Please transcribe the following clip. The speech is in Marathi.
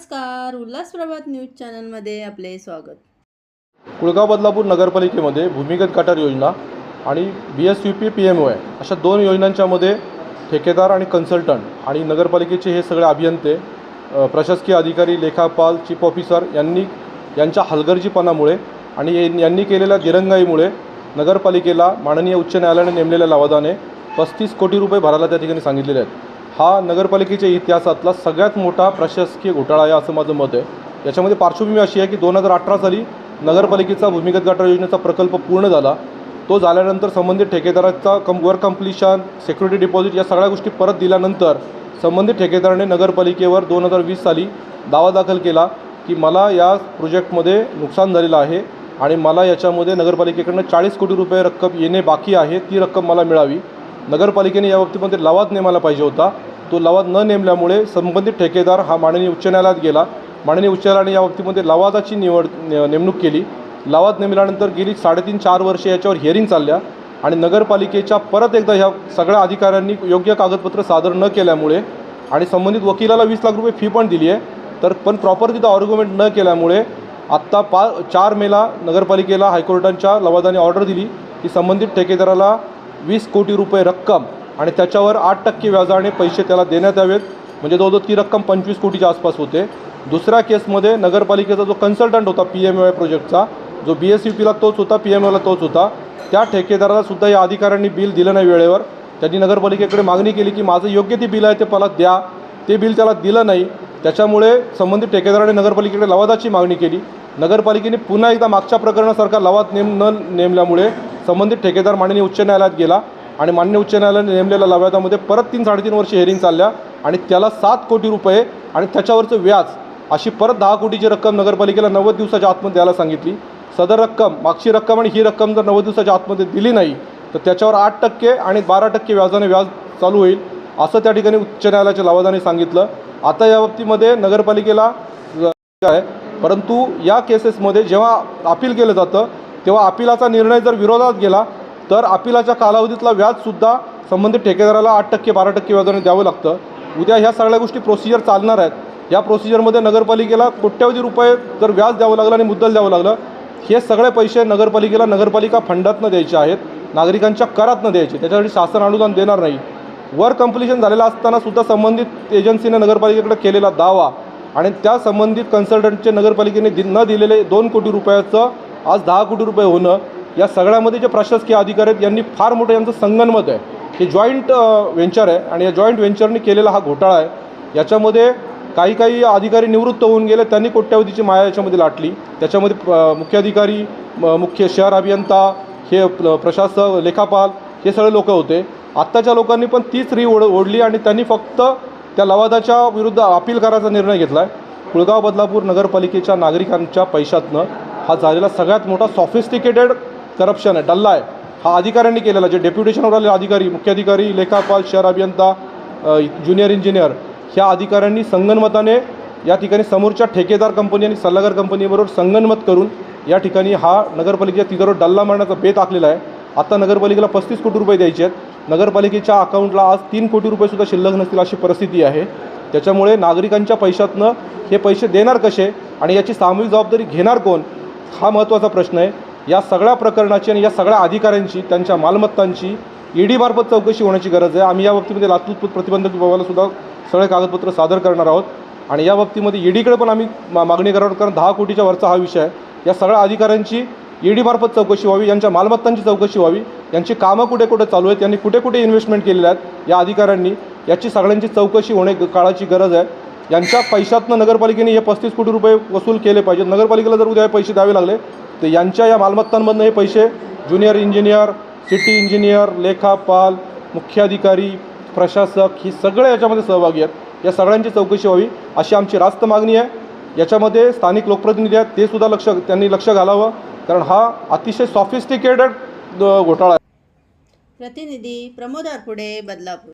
नमस्कार उल्हास प्रभात न्यूज चॅनलमध्ये आपले स्वागत. कुळगाव बदलापूर नगरपालिकेमध्ये भूमिगत गटार योजना आणि B S U P P M O I अशा दोन योजनांच्यामध्ये ठेकेदार आणि कन्सल्टंट आणि नगरपालिकेचे हे सगळे अभियंते प्रशासकीय अधिकारी लेखापाल चीफ ऑफिसर यांनी यांच्या हलगर्जीपणामुळे आणि यांनी केलेल्या दिरंगाईमुळे नगरपालिकेला माननीय उच्च न्यायालयाने नेमलेल्या लवादाने पस्तीस कोटी रुपये भरायला त्या ठिकाणी सांगितलेले आहेत. हा नगरपालिकेच्या इतिहासातला सगळ्यात मोठा प्रशासकीय घोटाळा आहे असं माझं मत आहे. याच्यामध्ये पार्श्वभूमी अशी आहे की दोन हजार अठरा साली नगरपालिकेचा भूमिगत गटार योजनेचा प्रकल्प पूर्ण झाला. तो झाल्यानंतर संबंधित ठेकेदाराचा कम वर्क कम्प्लिशन सिक्युरिटी डिपॉझिट या सगळ्या गोष्टी परत दिल्यानंतर संबंधित ठेकेदाराने नगरपालिकेवर दोन हजार वीस साली दावा दाखल केला की मला या प्रोजेक्टमध्ये नुकसान झालेलं आहे आणि मला याच्यामध्ये नगरपालिकेकडनं चाळीस कोटी रुपये रक्कम येणे बाकी आहे ती रक्कम मला मिळावी. नगरपालिकेने या बाबतीमध्ये लवाद नेमायला पाहिजे होता. तो लवाद न नेमल्यामुळे संबंधित ठेकेदार हा माननीय उच्च न्यायालयात गेला. माननीय उच्च न्यायालयाने या बाबतीमध्ये लवादाची निवड ने- नेमणूक केली. लवाद नेमल्यानंतर गेली साडेतीन चार वर्षे याच्यावर हिअरिंग चालल्या आणि नगरपालिकेच्या परत एकदा ह्या सगळ्या अधिकाऱ्यांनी योग्य कागदपत्र सादर न केल्यामुळे आणि संबंधित वकिलाला वीस लाख रुपये फी पण दिली आहे. तर पण प्रॉपर तिथं ऑर्ग्युमेंट न केल्यामुळे आत्ता पा चार मेला नगरपालिकेला हायकोर्टांच्या लवादाने ऑर्डर दिली की संबंधित ठेकेदाराला वीस कोटी रुपये रक्कम आणि त्याच्यावर आठ टक्के व्याजाने पैसे त्याला देण्यात यावेत. म्हणजे जवळजवळ ती रक्कम पंचवीस कोटीच्या आसपास होते. दुसऱ्या केसमध्ये नगरपालिकेचा जो कन्सल्टंट होता पी एम वाय प्रोजेक्टचा जो बी एस यू पीला तोच होता पी एम एला तोच होता त्या ठेकेदाराला सुद्धा या अधिकाऱ्यांनी बिल दिलं नाही वेळेवर. त्यांनी नगरपालिकेकडे मागणी केली की माझं योग्य ते बिल आहे ते मला द्या. ते बिल त्याला दिलं नाही. त्याच्यामुळे संबंधित ठेकेदाराने नगरपालिकेकडे लवादाची मागणी केली. नगरपालिकेने पुन्हा एकदा मागच्या प्रकरणासारखा लवाद नेम न नेमल्यामुळे संबंधित ठेकेदार माननीय उच्च न्यायालयात गेला. आणि मान्य उच्च न्यायालयाने नेमलेल्या लवादामध्ये परत तीन साडेतीन वर्ष हेरिंग चालल्या आणि त्याला सात कोटी रुपये आणि त्याच्यावरचं व्याज अशी परत दहा कोटीची रक्कम नगरपालिकेला नव्वद दिवसाच्या आतमध्ये द्यायला सांगितली. सदर रक्कम मागची रक्कम आणि ही रक्कम जर नव्वद दिवसाच्या आतमध्ये दिली नाही तर त्याच्यावर आठ टक्के आणि बारा टक्के व्याजाने व्याज चालू होईल असं त्या ठिकाणी उच्च न्यायालयाच्या लवादाने सांगितलं. आता या बाबतीमध्ये नगरपालिकेला आहे. परंतु या केसेसमध्ये जेव्हा अपील केलं जातं तेव्हा अपिलाचा निर्णय जर विरोधात गेला तर अपिलाच्या कालावधीतला व्याजसुद्धा संबंधित ठेकेदाराला आठ टक्के बारा टक्के व्याजाने द्यावं लागतं. उद्या ह्या सगळ्या गोष्टी प्रोसिजर चालणार आहेत. या प्रोसिजरमध्ये नगरपालिकेला कोट्यावधी रुपये जर व्याज द्यावं लागलं आणि मुद्दल द्यावं लागलं हे सगळे पैसे नगरपालिकेला नगरपालिका फंडातनं द्यायचे आहेत. नागरिकांच्या करातनं द्यायचे. त्याच्यासाठी शासन अनुदान देणार नाही. वर कम्प्लिशन झालेलं असताना सुद्धा संबंधित एजन्सीनं नगरपालिकेकडे केलेला दावा आणि त्या संबंधित कन्सल्टंटचे नगरपालिकेने दि न दिलेले दोन कोटी रुपयाचं आज दहा कोटी रुपये होणं या सगळ्यामध्ये जे प्रशासकीय अधिकारी आहेत यांनी फार मोठं यांचं संगनमत आहे. हे जॉईंट व्हेंचर आहे आणि या जॉईंट व्हेंचरने केलेला हा घोटाळा आहे. याच्यामध्ये काही काही अधिकारी निवृत्त होऊन गेले त्यांनी कोट्यावधीची माया याच्यामध्ये लाटली. त्याच्यामध्ये अ, मुख्याधिकारी म- मुख्य शहर अभियंता हे प्रशासक लेखापाल हे सगळे लोक होते. आत्ताच्या लोकांनी पण तीच री ओढ ओढली आणि त्यांनी फक्त त्या लवादाच्या विरुद्ध अपील करायचा निर्णय घेतला आहे कुळगाव बदलापूर नगरपालिकेच्या नागरिकांच्या पैशातनं हा झालेला सगळ्यात मोठा सॉफिस्टिकेटेड करप्शन आहे डल्ला आहे. हा अधिकाऱ्यांनी केलेला जे डेप्युटेशनवर आलेले अधिकारी मुख्याधिकारी लेखापाल शहर अभियंता ज्युनियर इंजिनियर ह्या अधिकाऱ्यांनी संगनमताने या ठिकाणी समोरच्या ठेकेदार कंपनी आणि सल्लागार कंपनीबरोबर संगनमत करून या ठिकाणी हा नगरपालिकेच्या तिथं डल्ला मारण्याचा बेत आखलेला आहे. आता नगरपालिकेला पस्तीस कोटी रुपये द्यायचे आहेत. नगरपालिकेच्या अकाउंटला आज तीन कोटी रुपयेसुद्धा शिल्लक नसतील अशी परिस्थिती आहे. त्याच्यामुळे नागरिकांच्या पैशातनं हे पैसे देणार कसे आणि याची सामूहिक जबाबदारी घेणार कोण? हा महत्त्वाचा प्रश्न आहे. या सगळ्या प्रकरणाची आणि या सगळ्या अधिकाऱ्यांची त्यांच्या मालमत्तांची ईडीमार्फत चौकशी होण्याची गरज आहे. आम्ही या बाबतीमध्ये लातूर प्रतिबंधक विभागाला सुद्धा सगळे कागदपत्र सादर करणार आहोत. आणि या बाबतीमध्ये ईडीकडे पण आम्ही मा मागणी करणार आहोत कारण दहा कोटीच्या वरचा हा विषय आहे. या सगळ्या अधिकाऱ्यांची ईडीमार्फत चौकशी व्हावी यांच्या मालमत्तांची चौकशी व्हावी यांची कामं कुठे कुठे चालू आहेत यांनी कुठे कुठे इन्व्हेस्टमेंट केलेल्या आहेत या अधिकाऱ्यांनी याची सगळ्यांची चौकशी होणे काळाची गरज आहे. यांच्या पैशातनं नगरपालिकेने हे पस्तीस कोटी रुपये वसूल केले पाहिजेत. नगरपालिकेला जर उद्या हे पैसे द्यावे लागले तर यांच्या या मालमत्तांमधनं हे पैसे ज्युनियर इंजिनियर सिटी इंजिनियर लेखापाल मुख्याधिकारी प्रशासक ही सगळे याच्यामध्ये सहभागी आहेत. या सगळ्यांची चौकशी व्हावी अशी आमची रास्त मागणी आहे. याच्यामध्ये स्थानिक लोकप्रतिनिधी आहेत ते सुद्धा लक्ष त्यांनी लक्ष घालावं कारण हा अतिशय सॉफिस्टिकेटेड घोटाळा आहे. प्रतिनिधी प्रमोद आरपुडे बदलापूर.